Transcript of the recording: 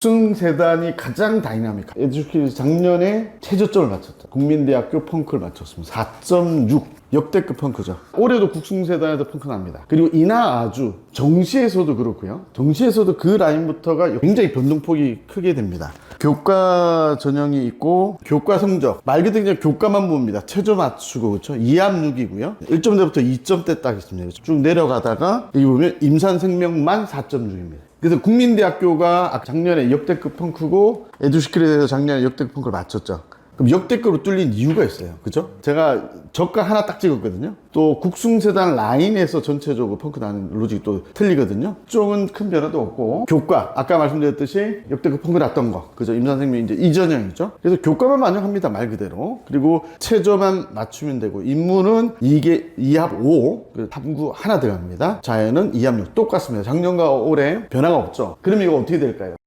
승세단이 가장 다이나믹. 에듀케이션 작년에 최저점을 맞췄죠. 국민대학교 펑크를 맞췄습니다. 4.6. 역대급 펑크죠. 올해도 국승세단에서 펑크 납니다. 그리고 이나 아주 정시에서도 그렇고요. 정시에서도 그 라인부터가 굉장히 변동폭이 크게 됩니다. 교과 전형이 있고 교과 성적 말 그대로 그냥 교과만 봅니다. 최저 맞추고 그렇죠. 2합6이고요. 1점대부터 2점대 딱 있습니다. 쭉 내려가다가 여기 보면 임산생명만 4.6입니다. 그래서 국민대학교가 아, 작년에 역대급 펑크고 에듀시클에 대해서 작년에 역대급 펑크를 맞췄죠. 그럼 역대급으로 뚫린 이유가 있어요. 그죠? 제가 저가 하나 딱 찍었거든요. 또 국숭세단 라인에서 전체적으로 펑크 나는 로직이 또 틀리거든요. 쪽은 큰 변화도 없고 교과 아까 말씀드렸듯이 역대급 펑크 났던 거 그죠? 임산생명 이제 이전형이죠. 그래서 교과만 반영합니다 말 그대로. 그리고 최저만 맞추면 되고 인문은 이게 2합 5그 탐구 하나 들어갑니다. 자연은 2합 6 똑같습니다. 작년과 올해 변화가 없죠. 그럼 이거 어떻게 될까요?